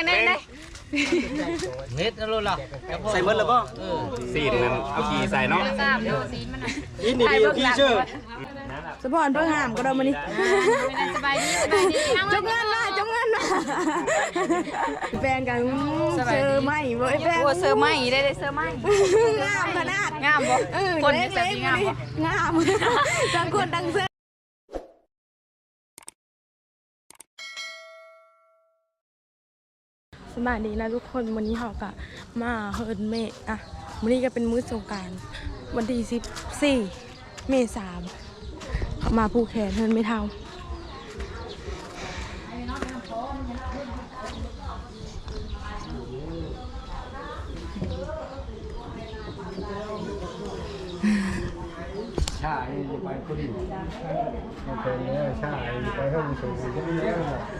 อย่างนี้ได้เฮ็ดแล้วล่ะใส่เบิดแล้วบ่เออสีนมันเอาขี้ใส่เนาะทราบดูสีมันน่ะกินดีๆขี้ชื่อสปอนเพิ่งห้ามก็ได้มานี่สบายดีสบายดีเอาจงเงินนะจงเงินนะแฟนกันเจอไหมเว้ยแฟนโอ้เซอร์ไม่ได้ได้เซอร์ไม่งามขนาดงามบ่เออคนเล็ที่กจะเล็กงามบ่งามทั้งคนทั้งเสื้อ สบายดีนะทุกคนวันนี้เขากะมาเฮิร์นเมฆอะวันนี้ก็เป็นมื้อสงกรารวันที่สิบสี่เมษายนเขามาผูกแขนเฮิร์นไม่เท่าชาเองไปคนอื่นมันเป็นเนื้อชาเองไปห้องสูงจะมีเรื่องอะไรส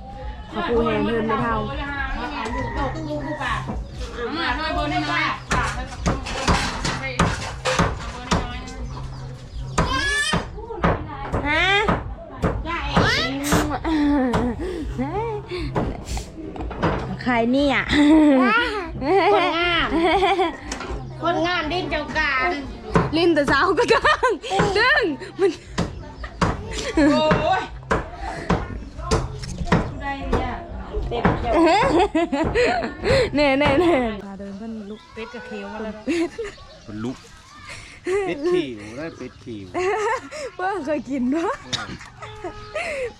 เขาปูแหนเพื่อนไม่เท่ามาหน่อยบนหน่อยฮะใครเนี่ย คนงาม คนงามดิ้นเจ้าการ ลิ้นแต่สาวก็ดังดึงมัน โอ้ย เน่เน่เน่มาเดินเพื่อนลุกเป็ดกับเคียวมาแล้วเป็นลุกเป็ดขี้ได้เป็ดขี้เพื่อนเคยกินด้วย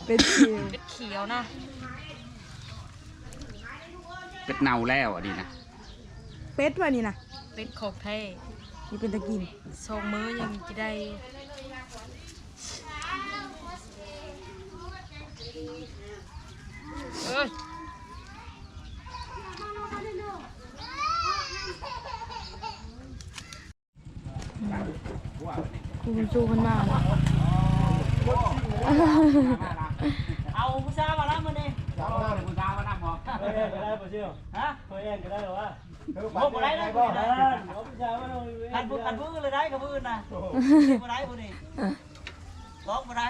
เป็นเชียวเป็ดเขียวนะเป็ดเน่าแล้วอะดีนะเป็ดวะนี่นะเป็ดของแท้นี่เป็นตะกินทรงมือยังจะได้ ครูคุณสู้คนมาแล้วเอาผู้ชายมาแล้วมื้อนี้เอาเลยมึงกาวมานั่งบอกเฮ้ยก็ได้บ่เชี่ยวฮะเฮ้ยก็ได้หรอวะเฮ้ยโอ้บ่ได้นะบ่บ่ได้เอาผู้ชายมาหน่อยคันผู้คันผู้เลยได้กับผู้อื่นน่ะบ่ได้ผู้นี้ร้องบ่ได้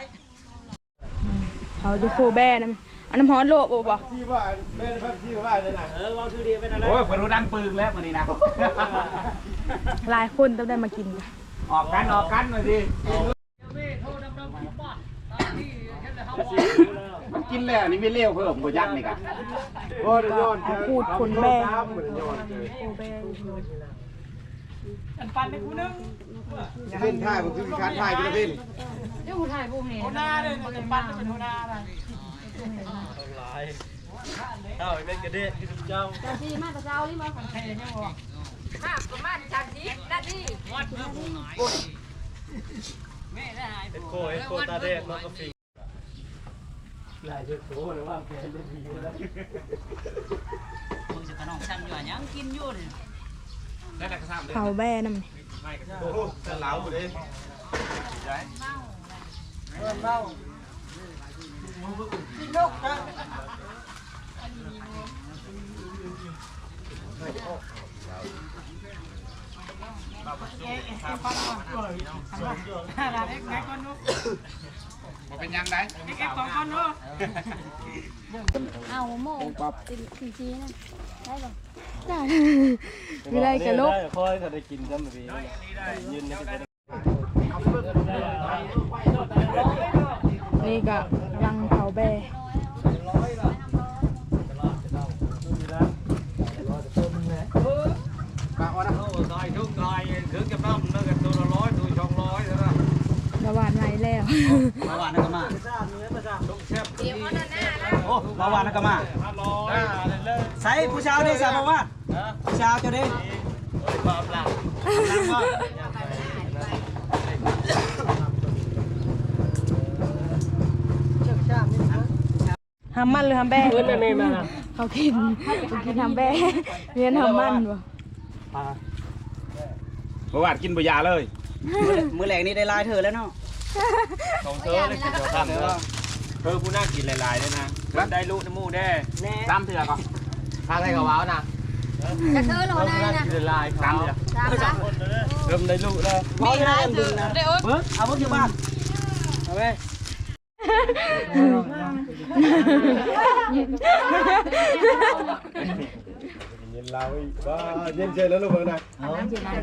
เขาจะโคแบ่นะอันน้ำฮ้อนโลบบ่ที่ว่าแม่พักที่ว่าเลยนะเออว่าคือดีเป็นอะไรโอ้ยเปิดรูดังปึงแล้วมันนี่นะหลายคนต้องได้มากินกัน ออกกันออกกันมาสิมันกินแล้วนี่ไม่เลี้ยวเพิ่มกว่ายักษ์นี่กะโอ้ยยอดพูดคนแบ่น้ำเหมือนยอดเลยโคแบ่อันปันในกูนึงเล่นท่ายผมคือการท่ายกันเล่นหัวหน้าเลยมันปันเป็นหัวหน้าอะไรเอาไอ้เป็นกระเด็ดที่สุดเจ้ามา ประมาณสามสิบนาทีเอ็ดโคเอ็ดโคตาเด็ดน้องกาแฟหลายเด็ดโคเลยว่าแกเล่นดีแล้วมึงจะขนมชั้นอยู่ยังกินอยู่นี่ได้แต่กระซ้ำเลยเขาแบ่น้ำโอ้โหจะเหลาเลยมัน เป็นยังไงเอาโม่ตีตีชีนะได้หรอได้ไม่ได้กระลูกค่อยถ้าได้กินจำบียืนนี่ก็รังเขาแบ่ ปากอ่อนนะ ซอยทุกซอยถึงจะต้องเลิกกันตัวละร้อยตัวสองร้อยแล้วนะระหว่านไหนแล้วมาหวานนักมาโอ้มาหวานนักมาใส่ผู้ชายดิสาวว่าผู้ชายเจ้าดิความหลังห้ามมันหรือห้ามแบ่เงินนี่มาเขาเขากินเขากินทำแบ่เรียนทำมันบ่เมื่อวานกินบุยาเลยมือแหลงนี่ได้ลายเธอแล้วเนาะของเธอเลยกินเดียวกันเธอเธอผู้น่ากินหลายๆด้วยนะได้ลูกน้ำมูกได้ตามเถื่อก่อนทางไหนกับว้าวนะกระเทอหรอได้นะกินหลายๆตามเถื่อตามนะเริ่มได้ลูกแล้วมีลายเธอนะเบิ้งเอาพวกอยู่บ้านเอาไป เย็นเราอีกบ้าเย็นเฉยแล้วลูกเอ้ยนะ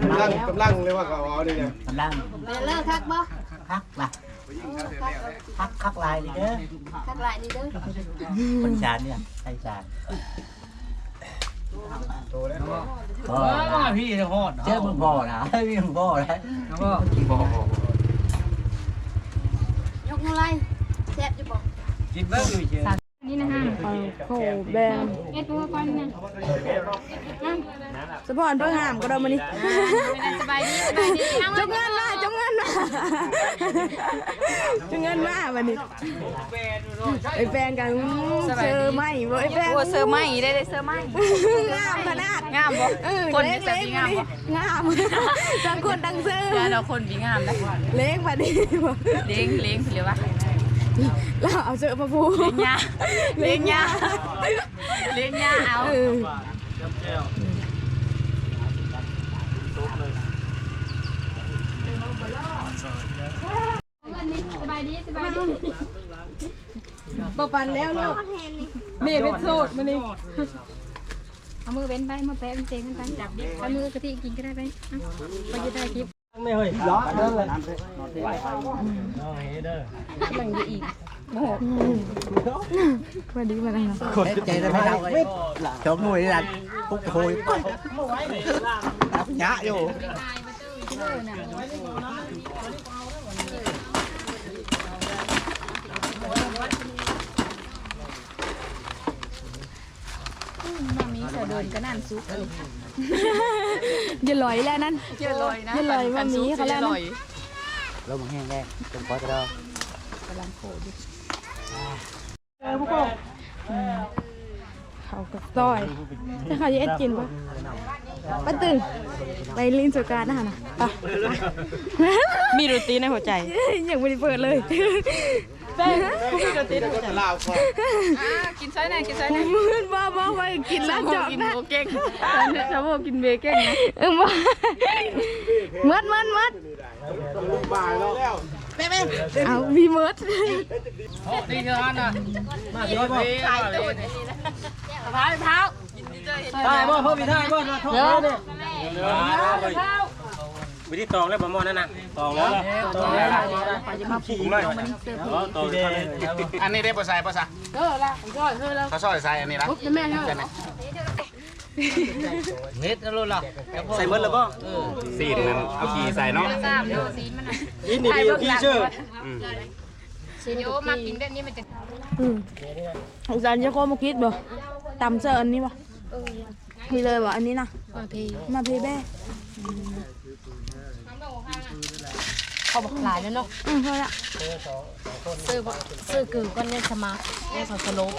กำลังกำลังเลยว่ากับว้าวนี่เนี่ย กำลังเป็นเลิกคักบ่พักล่ะพักคักลายดิเด้อคักหลายนี่เด้อคนจานเนี่ยใช่จานโตแล้วพ่อพี่จะโหดเจ้ามึงพ่อนะพี่มึงพ่อนะพ่อยกมือไล่แซ่บจะบอกกินเบิ้งอยู่เฉย เอาโหแบงเอ็ดตัวก่อนนะสปอนเพิ่งหามก็ได้มานี่สบายดีสบายดีเอาจงเงินมาจงเงินมาจงเงินมาวันนี้ไอ้แฟนกันเซอร์ไม่บ่ไอ้แฟนโอ้เซอร์ไหมได้ได้เซอร์ไหมงามขนาดงามบ่เออคนเล็กจะเล็กมีงามบ่งามทั้งคนทั้งเซอร์แล้วเราคนมีงามได้เล็กมาดิบ่เลี้ยงเลี้ยงคือเรียกว่า เราเอาเสื้อมาพูเลี้ยงยาเลี้ยงยาเลี้ยงยาเอาเออสบายดีสบายดีบ่ปันแล้วลูกเมียเป็นโสดมานี่เอามือเว้นไปมือแปะเป็นเจงกันไปจับดิเอามือกะทิกินก็ได้ไปไปยืดได้คลิป ไม่เฮ้ยร้อนเด้อเลยมาดีมาดังนะคนใจได้ไม่เท่ากันชมมวยนี่นะปุ๊บโอยปุ๊บหยะอยู่ มามีเสือเดินก็นั่นซุกอย่าลอยแล้วนั่นเยอะลอยนะเยอะลอยว่ามีเขาแล้วนะลมแห้งแรงจมพอจะรอเขากับซอยถ้าเขาจะเอ็ดกินปะป้าตึงไปลินสุการนะฮะนะไปมีรูตีในหัวใจยังไม่ได้เปิดเลย ลาวก่อนกินไส้ไหนกินไส้ไหนมืนบ้าบ้าไปกินแล้วจอกกินนะโมเก่งชาวโมกินเบเก่งนะเออมามัดมัดมัดบ่ายแล้วเอาวีมัดนี่คืออันน่ะมาดีบ่ใส่ตูดเท้าเท้าได้บ่เพิ่มอีกได้บ่เดี๋ยวเนี่ย วิธีตองแล้วบะมอนั่นนะตองแล้วตองแล้วขี่เลยตองเลยอันนี้ได้ปะใส่ปะใส่เออละผมก็เออแล้วเขาซอยใส่อันนี้ละปุ๊บแม่ใช่ไหมเน็ตแล้วล่ะใส่เบิร์ดแล้วก็สีนั่นเอาขี่ใส่เนาะสามโลสีมันอินดีดีพี่เชื่อโยมากินแบบนี้มันจะอืมอาจารย์จะโคมาคิดบ่ตำเสื้ออันนี้บ่พี่เลยบ่อันนี้นะมาพีมาเพย์แบ้ เขาบอกหลายแล้วเนาะอืมพอละซื้อซื้อคือก้อนเล่นสมาร์ทเล่นสโลป